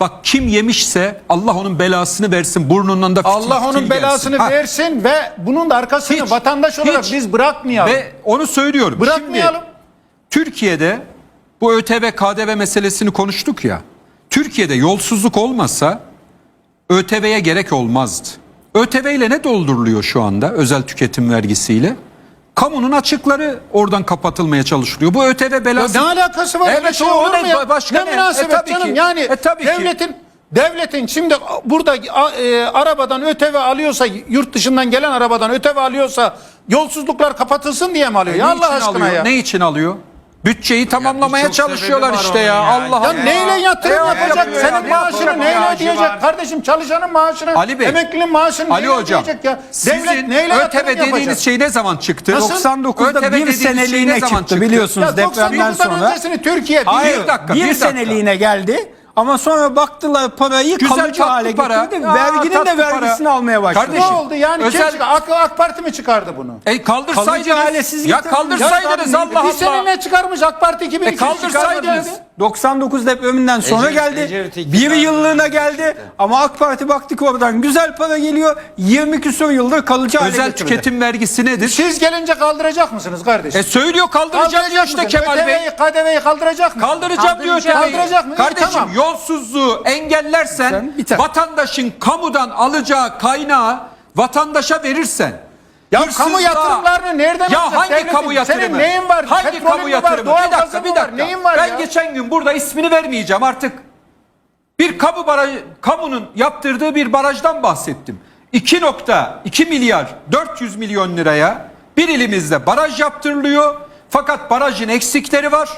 Bak kim yemişse Allah onun belasını versin. Burnundan da fitil Allah fitil onun gelsin. belasını Ha, versin ve bunun da arkasını Hiç, vatandaş olarak hiç. biz bırakmayalım. Ve onu söylüyorum. Bırakmayalım. Şimdi Türkiye'de bu ÖTV KDV meselesini konuştuk ya. Türkiye'de yolsuzluk olmasa ÖTV'ye gerek olmazdı. ÖTV ile ne dolduruluyor şu anda özel tüketim vergisiyle? Kamunun açıkları oradan kapatılmaya çalışılıyor. Bu ÖTV belası. Ya ne alakası var? Evet, Öyle şey o olur mu ya? Başka ne ne? münasebet E, tabii canım? ki. Yani E, tabii ki. devletin devletin şimdi burada e, arabadan ÖTV alıyorsa yurt dışından gelen arabadan ÖTV alıyorsa yolsuzluklar kapatılsın diye mi alıyor? ya Ne Allah aşkına alıyor? ya. Ne için alıyor? Bütçeyi tamamlamaya birçok çalışıyorlar sebebi var işte ya. onun ya. Allah Ya Allah. neyle yatırım Ya, yapacak? yapıyor Senin ya. maaşını neyle maaşı ödeyecek? var. Kardeşim çalışanın maaşını, Ali Bey. emeklinin maaşını Ali neyle hocam. ödeyecek ya? Sizin Devlet neyle ÖTV yatırım dediğiniz yapacak? şey ne zaman çıktı? Nasıl? 99'da ÖTV bir dediğiniz şey seneliğine ne zaman çıktı biliyorsunuz Ya depremden 99'dan sonra. öncesini Türkiye Hayır Bir dakika, bir, bir dakika. seneliğine geldi. Ama sonra baktılar parayı Güzel kalıcı tatlı hale para. getirdi. Aa, Verginin tatlı de vergisini para. almaya başladı. Ne Kardeşim, oldu yani? özel- Kim çıkar? AK, AK Parti mi çıkardı bunu? E kaldırsaydınız. Kalıcı hale siz ya kaldırsaydınız Ya Allah bir sene Allah. ne çıkarmış AK Parti 2002 E kaldırsaydınız. 99 depreminden sonra Ecevit- geldi. Ecevit bir yıllığına geldi. Ama AK Parti baktık oradan güzel para geliyor. 20 küsur yıldır kalıcı hale Özel getirdi. tüketim vergisi nedir? Siz gelince kaldıracak mısınız kardeşim? E söylüyor kaldıracağım diyor işte? Kemal Bey. ÖTV'yi, KDV'yi kaldıracak mı? Kaldıracağım diyor Kaldıracak. ÖTV'yi. Kaldıracak mı? İyi, Kardeşim tamam. yolsuzluğu engellersen Sen biter. vatandaşın kamudan alacağı kaynağı vatandaşa verirsen Ya hırsızlığa- kamu yatırımlarını nereden Ya hangi devletin? kamu yatırımı? Senin neyin var? Hangi Petrolün kamu yatırımı? Var, bir dakika bir dakika. Var? Neyin var ben ya? geçen gün burada ismini vermeyeceğim artık. Bir kamu barajı, kamunun yaptırdığı bir barajdan bahsettim. 2.2 milyar 400 milyon liraya bir ilimizde baraj yaptırılıyor. Fakat barajın eksikleri var.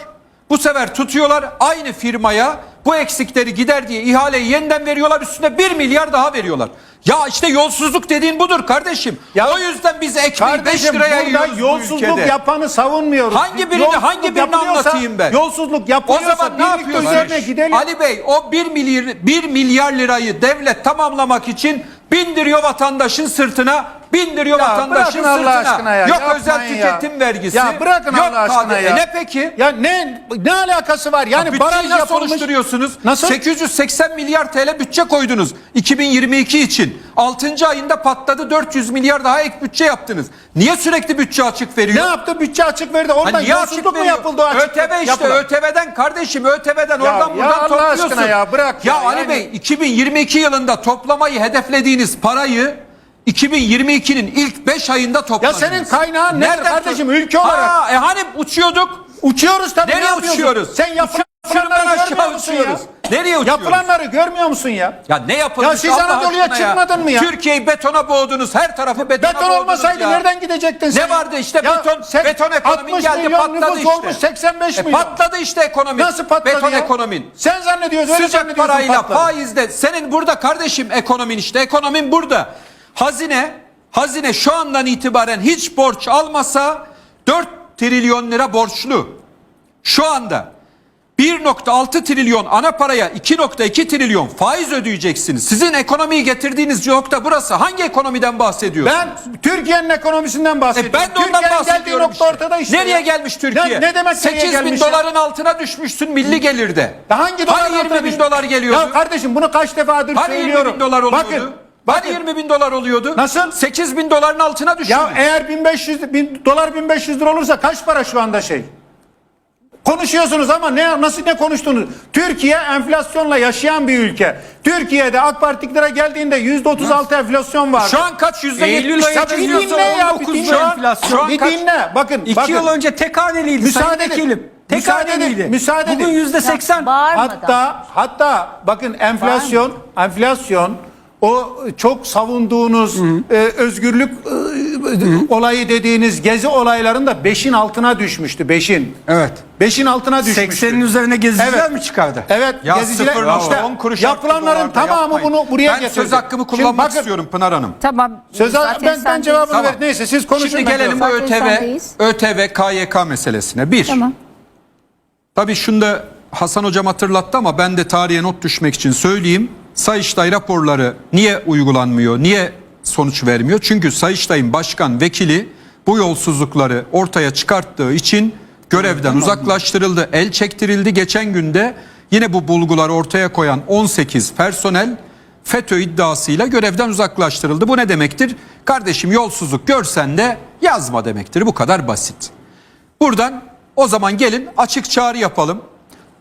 Bu sefer tutuyorlar aynı firmaya bu eksikleri gider diye ihaleyi yeniden veriyorlar üstüne 1 milyar daha veriyorlar. Ya işte yolsuzluk dediğin budur kardeşim. Ya o yüzden biz ekmeği 5 Kardeşim liraya yiyoruz yolsuzluk ülkede. yapanı savunmuyoruz. Hangi birini- Yolsuzluk hangi birini anlatayım ben? Yolsuzluk O yapılıyorsa zaman ne yapıyorsunuz? gidelim. Ali Bey o 1 milyar 1 milyar lirayı devlet tamamlamak için bindiriyor vatandaşın sırtına, bindiriyor Ya vatandaşın Allah aşkına ya, Yok yapmayın özel ya. tüketim vergisi. Ya bırakın yok Allah aşkına KDV. ya. Ne peki? Ya ne ne alakası var? Yani Bütçeyi baraj nasıl yapılmış. oluşturuyorsunuz? Nasıl? 880 milyar TL bütçe koydunuz 2022 için. 6. ayında patladı 400 milyar daha ek bütçe yaptınız. Niye sürekli bütçe açık veriyor? Ne yaptı? Bütçe açık verdi. Ondan açık yolsuzluk mu yapıldı? açık ÖTV işte yapılan? ÖTV'den kardeşim ÖTV'den Ya- oradan ya buradan Allah topluyorsun. aşkına ya, bırak Ya, ya, Ali yani- Bey 2022 yılında toplamayı hedeflediğiniz parayı 2022'nin ilk 5 ayında Ya topladınız. senin kaynağın nedir Nereden kardeşim ülke olarak? Ha, e hani uçuyorduk? Uçuyoruz tabii. Nereye ne uçuyoruz? Sen yapılanları görmüyor musun uçuyoruz. ya? Nereye uçuyoruz? Yapılanları görmüyor musun ya? Ya ne yapılmış Ya siz Allah Anadolu'ya çıkmadın mı ya? Türkiye'yi betona boğdunuz. Her tarafı betona Beton boğdunuz olmasaydı ya. nereden gidecektin sen? Ne vardı işte Ya beton sen beton ekonomin 60 geldi patladı işte. olmuş 85 E, milyon. patladı işte ekonomi. Nasıl patladı Beton ya? ekonomin. Sen zannediyorsun öyle Sıcak zannediyorsun parayla patladı. faizde senin burada kardeşim ekonomin işte ekonomin burada. Hazine hazine şu andan itibaren hiç borç almasa 4 trilyon lira borçlu. Şu anda 1.6 trilyon ana paraya 2.2 trilyon faiz ödeyeceksiniz. Sizin ekonomiyi getirdiğiniz nokta burası. Hangi ekonomiden bahsediyorsunuz? Ben Türkiye'nin ekonomisinden E bahsediyorum. ben de ondan Türkiye'nin bahsediyorum nokta işte. ortada işte. Nereye ya. gelmiş Türkiye? Ne, ne demek 8 nereye bin gelmiş ya? doların altına düşmüşsün milli gelirde. Ya hangi dolar Hani 20 altına bin düştü? dolar geliyordu? Ya kardeşim bunu kaç defadır Hani 20 söylüyorum. bin dolar oluyordu? Bakın, Hani bakın. 20 bin dolar oluyordu? Nasıl? 8 bin doların altına düştü. Ya eğer 1500 bin, dolar 1500 lira olursa kaç para şu anda şey? Konuşuyorsunuz ama ne nasıl ne konuştunuz? Türkiye enflasyonla yaşayan bir ülke. Türkiye'de AK Parti iktidara geldiğinde %36 enflasyon var. Şu an kaç yüzde yetmiş bir diyorsa dinle ya, bir 19 dinle. enflasyon. Şu an bir kaç- dinle. Bakın, İki bakın. yıl önce tek haneliydi Müsaade. Vekilim. Tek Müsaade edin, haneliydi. müsaade Bugün yüzde seksen. Hatta hatta bakın enflasyon enflasyon o çok savunduğunuz e, özgürlük e, olayı dediğiniz gezi olaylarında 5'in altına düşmüştü. 5'in. Evet. 5'in altına düşmüştü. 80'in üzerine geziciler Evet. mi çıkardı? Evet, Ya geziciler sıfır işte 10 kuruş yapılanların arttı dolarda, tamamı yapmayın. bunu buraya ben getirdi. söz hakkımı Şimdi kullanmak bakın, istiyorum Pınar Hanım. Tamam. Söz zaten ben, ben cevabını Tamam. ver. Neyse siz konuşun. Şimdi ben gelelim bu cevap- Zaten ÖTV, sendeyiz. ÖTV KYK meselesine. Bir, Tamam. tabii şunu da Hasan Hocam hatırlattı ama ben de tarihe not düşmek için söyleyeyim. Sayıştay raporları niye uygulanmıyor, niye sonuç vermiyor? Çünkü Sayıştay'ın başkan vekili bu yolsuzlukları ortaya çıkarttığı için görevden uzaklaştırıldı, el çektirildi. Geçen günde yine bu bulguları ortaya koyan 18 personel FETÖ iddiasıyla görevden uzaklaştırıldı. Bu ne demektir? Kardeşim yolsuzluk görsen de yazma demektir. Bu kadar basit. Buradan o zaman gelin açık çağrı yapalım.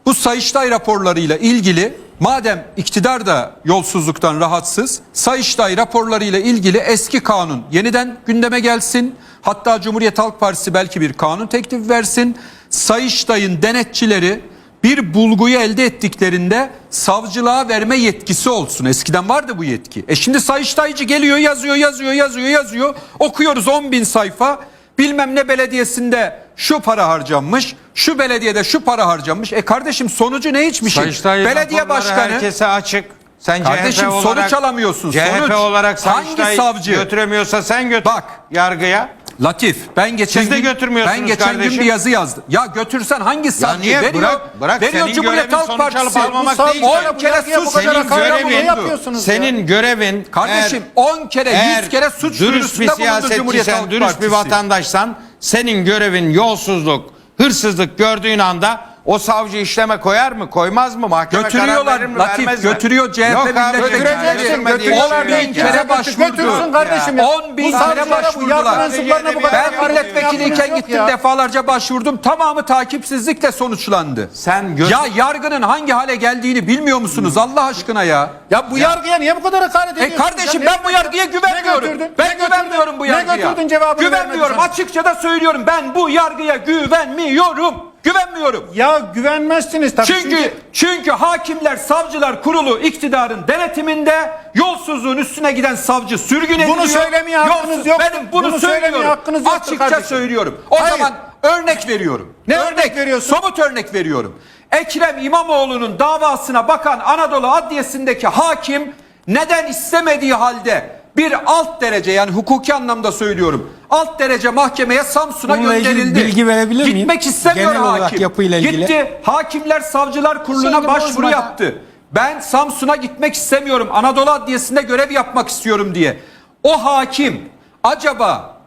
Bu Sayıştay raporlarıyla ilgili madem iktidar da yolsuzluktan rahatsız, Sayıştay raporlarıyla ilgili eski kanun yeniden gündeme gelsin. Hatta Cumhuriyet Halk Partisi belki bir kanun teklifi versin. Sayıştay'ın denetçileri bir bulguyu elde ettiklerinde savcılığa verme yetkisi olsun. Eskiden vardı bu yetki. E şimdi Sayıştaycı geliyor yazıyor yazıyor yazıyor yazıyor. Okuyoruz 10 bin sayfa. Bilmem ne belediyesinde şu para harcanmış. Şu belediyede şu para harcanmış. E kardeşim sonucu ne hiçbir şey. Sayıştay Belediye başkanı herkese açık. Sen Kardeşim, CHP sonuç olarak, alamıyorsun, CHP sonuç. olarak Hangi Sayıştay savcı? götüremiyorsa sen götür. Bak. yargıya. Latif ben geçen Siz de gün götürmüyorsunuz ben geçen gün kardeşim. bir yazı yazdım. Ya götürsen hangi savcı niye? veriyor? Bırak- bırak. veriyor Senin Cumhuriyet görevin Halk sonuç Partisi. almamak Bu değil. savcı- 10 kere bu suç kadar Senin hakaret görevin- yapıyorsunuz Senin ya. görevin Kardeşim eğer- 10 kere 100 eğer kere suç dürüst bir duyurusunda bulundu Cumhuriyet siyasetçiysen, Halk dürüst bir vatandaşsan senin görevin yolsuzluk, hırsızlık gördüğün anda o savcı işleme koyar mı, koymaz mı? Mahkeme karar Götürüyorlar verir mi, Latif vermez mi? götürüyor CHP Yok abi, milletvekilleri. götüreceksin, şey 10 yok bin kere başvurdu. Götürsün kardeşim ya. 10 bin Bu kere savcılara, bu yargı başvurdular. mensuplarına bu kadar Ben hakaret milletvekiliyken yapmanız yok gittim ya. defalarca başvurdum. Tamamı takipsizlikle sonuçlandı. Sen götür- Ya yargının hangi hale geldiğini bilmiyor musunuz Allah aşkına ya? Ya bu yargıya niye bu kadar hakaret E ediyorsun? kardeşim Ya ben bu yargıya güvenmiyorum. Ben güvenmiyorum bu yargıya. Ne götürdün cevabını Güvenmiyorum. vermedin sen. Açıkça da söylüyorum. Ben bu yargıya güvenmiyorum. Güvenmiyorum. Ya güvenmezsiniz tabii. Çünkü çünkü hakimler, savcılar kurulu iktidarın denetiminde yolsuzluğun üstüne giden savcı sürgün ediliyor. Bunu söylemeye hakkınız yok. Benim bunu, Bunu söylemeye söylüyorum. hakkınız Açıkça kardeşim. söylüyorum. O Hayır. zaman örnek veriyorum. Ne örnek veriyorsun? Somut örnek veriyorum. Ekrem İmamoğlu'nun davasına bakan Anadolu Adliyesi'ndeki hakim neden istemediği halde bir alt derece yani hukuki anlamda söylüyorum. Alt derece mahkemeye Samsun'a Bununla ilgili gönderildi. bilgi verebilir miyim? Gitmek istemiyor Genel olarak hakim. yapıyla ilgili. Gitti Hakimler Savcılar Kurulu'na Şeyini başvuru bozmadan. yaptı. Ben Samsun'a gitmek istemiyorum. Anadolu Adliyesi'nde görev yapmak istiyorum diye. O hakim acaba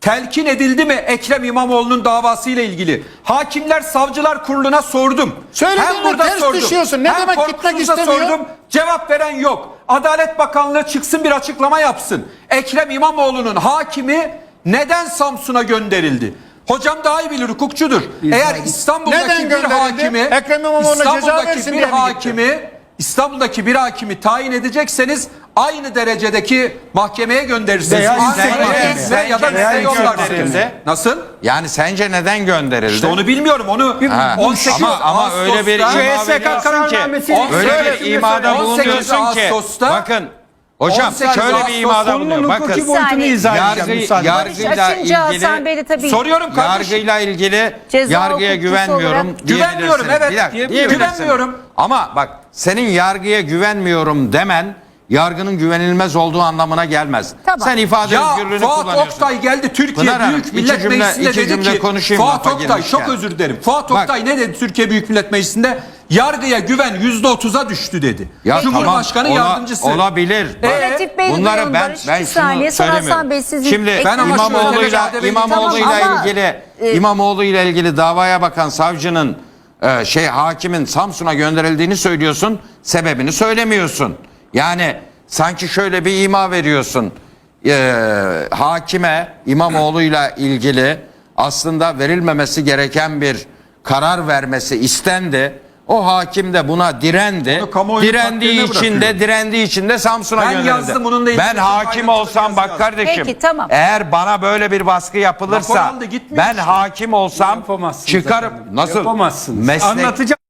telkin edildi mi Ekrem İmamoğlu'nun davasıyla ilgili? Hakimler Savcılar Kurulu'na sordum. Söylediğine ters düşüyorsun. Ne hem demek gitmek korkusuzda istemiyor? sordum. Cevap veren yok. Adalet Bakanlığı çıksın bir açıklama yapsın. Ekrem İmamoğlu'nun hakimi neden Samsun'a gönderildi? Hocam daha iyi bilir hukukçudur. Eğer İstanbul'daki Neden bir gönderildi? hakimi Ekrem İmamoğlu'na ceza İstanbul'daki versin bir diye mi gitti? hakimi İstanbul'daki bir hakimi tayin edecekseniz aynı derecedeki mahkemeye gönderirsiniz. Veya Ankara yüksek mahkemeye. Ya da Veya yüksek. Nasıl? Yani sence neden gönderildi? İşte onu bilmiyorum. Onu Ha. 18 ama, ama öyle bir Ağustos'ta- ima veriyorsun ki kararnamesini öyle söyle, bir imada 18 bulunuyorsun ki Ağustos'ta- bakın hocam 18 şöyle bir imada Konunun bulunuyor hukuki bakın boyutunu saniye. izah edeceğim Yargı- müsaade. yargı- Barış Yargıyla açınca ilgili- Hasan tabii Soruyorum kardeşim. yargıyla ilgili Ceza yargıya hukukçusu güvenmiyorum olarak-. Güvenmiyorum, evet. Bir dakika. Güvenmiyorum. Ama bak senin yargıya güvenmiyorum demen yargının güvenilmez olduğu anlamına gelmez. Tamam. Sen ifade Ya özgürlüğünü Fuat kullanıyorsun. Oktay geldi Türkiye Pınar Hanım, Büyük iki Millet cümle- Meclisi'nde dedi cümle ki konuşayım Fuat Oktay çok özür dilerim. Fuat Bak. Oktay ne dedi Türkiye Büyük Millet Meclisi'nde? Yargıya güven yüzde otuza düştü dedi. Ya Cumhurbaşkanı tamam, ola- yardımcısı. Olabilir. Bak, Ee, Bey'i Bunları ben Barış. ben şunu saniye, söylemiyorum. Bey sizin- Şimdi Ben ama İmamoğlu'yla İmamoğlu'yla Tamam ama, ilgili e, İmamoğlu'yla ilgili davaya bakan savcının e, şey hakimin Samsun'a gönderildiğini söylüyorsun. Sebebini söylemiyorsun. Yani sanki şöyle bir ima veriyorsun. E, hakime İmamoğlu'yla ilgili aslında verilmemesi gereken bir karar vermesi istendi. O hakim de buna direndi. Direndiği için de direndiği için de Samsun'a Ben gönderildi. yazdım, bununla ilgili Ben hakim olsam bak yazdım. kardeşim. Peki, tamam. Eğer bana böyle bir baskı yapılırsa ben işte. hakim olsam çıkarım. Nasıl? Yapamazsınız. Meslek, Anlatacağım.